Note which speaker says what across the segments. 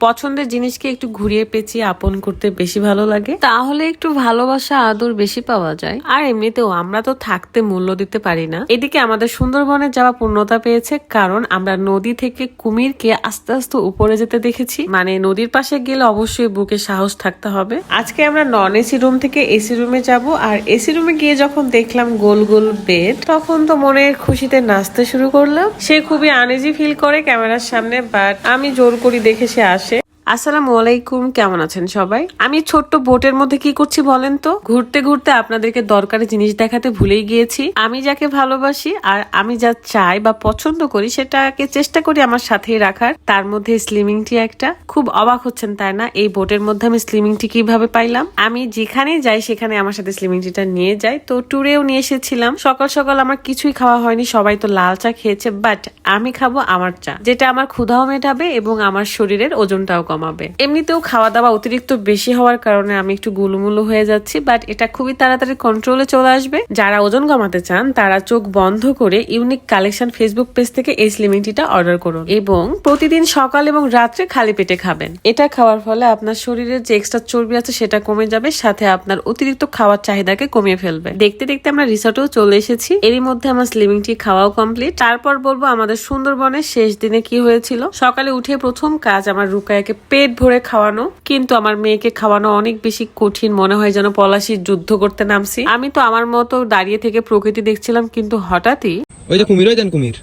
Speaker 1: পছন্দের জিনিসকে একটু ঘুরিয়ে পেঁচিয়ে আপন করতে বেশি ভালো লাগে। তাহলে একটু ভালোবাসা, আদর বেশি পাওয়া যায়। আর এমনিতেও আমরা তো থাকতে মূল্য দিতে পারি না। এদিকে আমাদের সুন্দরবনে যাওয়া পূর্ণতা পেয়েছে কারণ আমরা নদী থেকে কুমিরকে আস্তে আস্তে উপরে যেতে দেখেছি। মানে নদীর পাশে গেলে অবশ্যই বুকে সাহস থাকতে হবে। আজকে আমরা নন এসি রুম থেকে এসি রুমে যাব আর এসি রুমে গিয়ে যখন দেখলাম গোল গোল বেড, তখন তো মনের খুশিতে নাচতে শুরু করলাম। সে খুবই আনইজি ফিল করে ক্যামেরার সামনে বাট আমি জোর করি দেখে সে আসে আসসালামু আলাইকুম, কেমন আছেন সবাই? আমি ছোট্ট বোটের মধ্যে কি করছি বলেন তো? ঘুরতে ঘুরতে আপনাদেরকে দরকারি জিনিস দেখাতে ভুলেই গিয়েছি। আমি যাকে ভালোবাসি আর আমি যা চাই বা পছন্দ করি সেটাকে চেষ্টা করি আমার সাথেই রাখার। তার মধ্যে স্লিমিং টি একটা। খুব অবাক হচ্ছেন, তাই না? এই বোটের মধ্যে আমি স্লিমিং টি কীভাবে পাইলাম? আমি যেখানে যাই সেখানে আমার সাথে স্লিমিং টিটা নিয়ে যাই তো ট্যুরেও নিয়ে এসেছিলাম। সকাল সকাল আমার কিছুই খাওয়া হয়নি, সবাই তো লাল চা খেয়েছে বাট আমি খাব আমার চা, যেটা আমার ক্ষুধাও মেটাবে এবং আমার শরীরের ওজনটাও কমাবে। এমনিতেও খাওয়া দাওয়া অতিরিক্ত বেশি হওয়ার কারণে আমি একটু গুলুমুলু হয়ে যাচ্ছি বাট এটা খুবই তাড়াতাড়ি কন্ট্রোলে চলে আসবে। যারা ওজন কমাতে চান, তারা চোখ বন্ধ করে ইউনিক কালেকশন ফেসবুক পেজ থেকে এই স্লিমিং টিটা অর্ডার করুন এবং প্রতিদিন সকাল এবং রাত্রে খালি পেটে খাবেন। এটা খাওয়ার ফলে আপনার শরীরের যে এক্সট্রা চর্বি আছে, সেটা কমে যাবে, সাথে আপনার অতিরিক্ত খাওয়ার চাহিদাকে কমিয়ে ফেলবে। দেখতে দেখতে আমরা রিসর্টেও চলে এসেছি। এরই মধ্যে আমার স্লিমিং টি খাওয়াও কমপ্লিট তারপর বলব, আমাদের সুন্দরবনের শেষ দিনে কি হয়েছিল? সকালে উঠে প্রথম কাজ আমার রুকায়াকে পেট ভরে খাওয়ানো, কিন্তু আমার মেয়েকে খাওয়ানো অনেক বেশি কঠিন মনে হয় যেন পলাশির যুদ্ধ করতে নামছি। আমি তো আমার মতো দাঁড়িয়ে থেকে প্রকৃতি দেখছিলাম, কিন্তু হঠাৎই
Speaker 2: ওই যে কুমির, ওই দেন কুমির।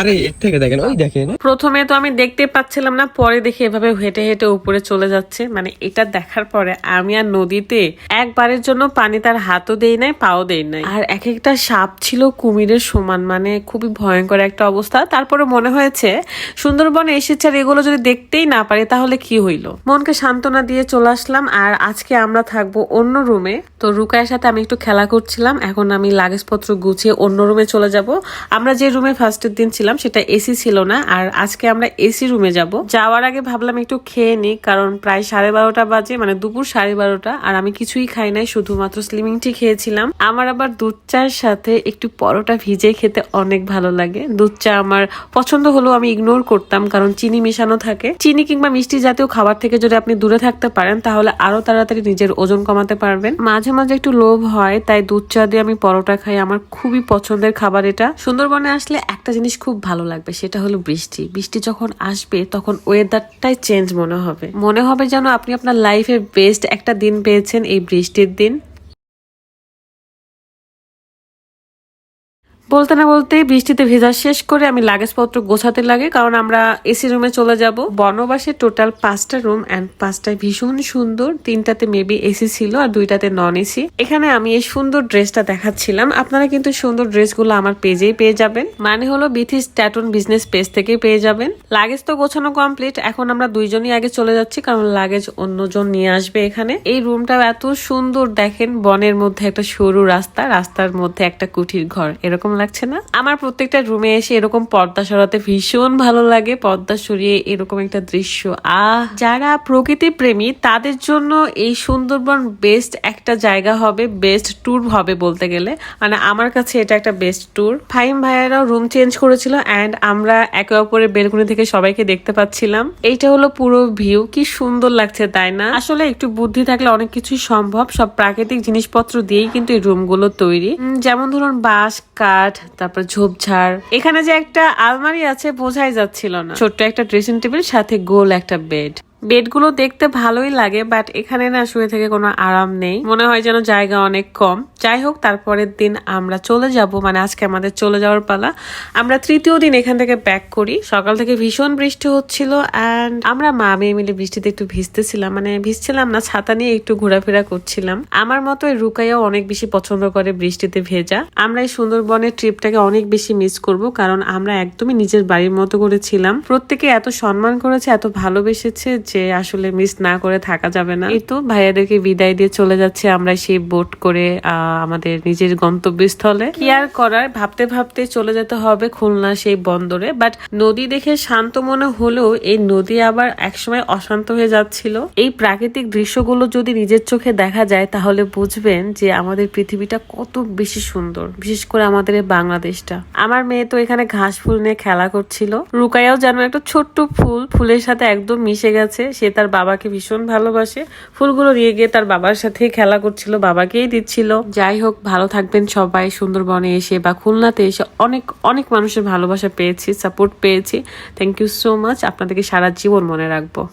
Speaker 2: আরে, এর থেকে দেখেন, ওই দেখেন।
Speaker 1: প্রথমে তো আমি দেখতে পাচ্ছিলাম না, পরে দেখে এভাবে হেঁটে হেঁটে উপরে চলে যাচ্ছে। মানে এটা দেখার পরে আমি আর নদীতে একবারের জন্য পানি তার হাতও দেই নাই, পাও দেই নাই। আর এক একটা সাপ ছিল কুমিরের সমান মানে খুবই ভয়ঙ্কর একটা অবস্থা। তারপরে মনে হয়েছে, সুন্দরবনে এসেছে আর এগুলো যদি দেখতেই না পারি, তাহলে কি হইল? মনকে সান্ত্বনা দিয়ে চলে আসলাম, আর আজকে আমরা থাকব অন্য রুমে। তো রুকায়ের সাথে আমি একটু খেলা করছিলাম, এখন আমি লাগেজপত্র গুছিয়ে অন্য রুমে চলে যাব। আমরা যে রুমে ফার্স্টের দিন ছিলাম, সেটা এসি ছিল না। আর আজকে আমরা এসি রুমে যাব। যাওয়ার আগে ভাবলাম একটু খেয়ে নিই, কারণ প্রায় সাড়ে বারোটা বাজে মানে দুপুর সাড়ে বারোটা, আর আমি কিছুই খাই নাই, শুধুমাত্র স্লিমিং টি খেয়েছিলাম। আমার আবার দুধ চার সাথে একটু পরোটা ভিজে খেতে অনেক ভালো লাগে। দুধ চা আমার পছন্দ হলেও আমি ইগনোর করতাম, কারণ চিনি মেশানো থাকে। চিনি কিংবা মিষ্টি জাতীয় খাবার থেকে যদি আপনি দূরে থাকতে পারেন, তাহলে আরও তাড়াতাড়ি নিজের ওজন কমাতে পারবেন। মাঝে মাঝে একটু লোভ হয়, তাই দুধ চা দিয়ে আমি পরোটা খাই। আমার খুবই পছন্দের খাবার এটা সুন্দরবনে আসলে একটা জিনিস খুব ভালো লাগবে, সেটা হলো বৃষ্টি। বৃষ্টি যখন আসবে, তখন ওয়েদারটাই চেঞ্জ মনে হবে। মনে হবে যেন আপনি আপনার লাইফের বেস্ট একটা দিন পেয়েছেন, এই বৃষ্টির দিন। বলতে না বলতে বৃষ্টিতে ভেজা শেষ করে আমি লাগেজপত্র গোছাতে লাগে, কারণ আমরা এসি রুমে চলে যাব। বনবাসে টোটাল পাঁচটা রুম অ্যান্ড পাঁচটায় ভীষণ সুন্দর। তিনটাতে মেবি এসি ছিল আর দুইটাতে নন এসি। এখানে আমি এই সুন্দর ড্রেসটা দেখাচ্ছিলাম। আপনারা কিন্তু সুন্দর ড্রেসগুলো আমার পেজেই পেয়ে যাবেন। মানে হলো বিথিস ট্যাটন বিজনেস পেজ থেকেই পেয়ে যাবেন। লাগেজ তো গোছানো কমপ্লিট এখন আমরা দুইজনই আগে চলে যাচ্ছি, কারণ লাগেজ অন্যজন নিয়ে আসবে এখানে। এই রুমটা এত সুন্দর, দেখেন বনের মধ্যে একটা সরু রাস্তা, রাস্তার মধ্যে একটা কুঠির ঘর। এরকম লাগছে না। আমার প্রত্যেকটা রুমে এসে এরকম পর্দা সরাতে ভীষণ ভালো লাগে। পর্দা সরিয়ে এরকম একটা দৃশ্য। আহ, যারা প্রকৃতি প্রেমী, তাদের জন্য এই সুন্দরবন বেস্ট একটা জায়গা হবে বেস্ট ট্যুর হবে বলতে গেলে। মানে আমার কাছে এটা একটা বেস্ট ট্যুর ফাইম ভাইয়ারাও রুম চেঞ্জ করেছিল অ্যান্ড আমরা একে অপরের বেলকুনি থেকে সবাইকে দেখতে পাচ্ছিলাম। এইটা হলো পুরো ভিউ কি সুন্দর লাগছে, তাই না? আসলে একটু বুদ্ধি থাকলে অনেক কিছুই সম্ভব। সব প্রাকৃতিক জিনিসপত্র দিয়েই কিন্তু এই রুমগুলো তৈরি। যেমন ধরুন বাঁশ, কাঠ তারপর ঝোপঝাড়। এখানে যে একটা আলমারি আছে, বোঝাই যাচ্ছিল না। ছোট্ট একটা ড্রেসিং টেবিল সাথে গোল একটা বেড বেডগুলো দেখতে ভালোই লাগে বাট এখানে না শুয়ে থেকে কোনো আরাম নেই। মনে হয় যেন জায়গা অনেক কম। যাই হোক, তারপরের দিন আমরা চলে যাব মানে আজকে আমাদের চলে যাওয়ার পালা। আমরা তৃতীয় দিন এখান থেকে ব্যাক করি। সকাল থেকে ভীষণ বৃষ্টি হচ্ছিল অ্যান্ড আমরা মা মেয়ে মিলে বৃষ্টিতে একটু ভিজতেছিলাম। মানে ভিজছিলাম না, ছাতা নিয়ে একটু ঘোরাফেরা করছিলাম। আমার মতো রুকাইয়াও অনেক বেশি পছন্দ করে বৃষ্টিতে ভেজা। আমরা এই সুন্দরবনের ট্রিপটাকে অনেক বেশি মিস করব, কারণ আমরা একদমই নিজের বাড়ির মতো করেছিলাম প্রত্যেকে এত সম্মান করেছে, এত ভালোবেসেছে যে আসলে মিস না করে থাকা যাবে না। এই তো ভাইয়াদেরকে বিদায় দিয়ে চলে যাচ্ছে আমরা সেই বোট করে আমাদের নিজের গন্তব্যস্থলে। কি আর করার? ভাবতে ভাবতে চলে যেতে হবে খুলনা সেই বন্দরে। বাট নদী দেখে শান্ত মনে হলেও এই নদী আবার একসময় অশান্ত হয়ে যাচ্ছিল। এই প্রাকৃতিক দৃশ্যগুলো যদি নিজের চোখে দেখা যায়, তাহলে বুঝবেন যে আমাদের পৃথিবীটা কত বেশি সুন্দর, বিশেষ করে আমাদের বাংলাদেশটা। আমার মেয়ে তো এখানে ঘাস ফুল নিয়ে খেলা করছিল। রুকাইয়াও যেন একটা ছোট্ট ফুল, ফুলের সাথে একদম মিশে গেছে। সে তার বাবাকে ভীষণ ভালোবাসে। ফুলগুলো নিয়ে গিয়ে তার বাবার সাথে খেলা করছিল, বাবাকেই দিচ্ছিল। যাই হোক, ভালো থাকবেন সবাই। সুন্দরবনে এসে বা খুলনাতে এসে অনেক অনেক মানুষের ভালোবাসা পেয়েছি সাপোর্ট পেয়েছি। থ্যাংক ইউ সো মাচ আপনাদেরকে সারা জীবন মনে রাখব।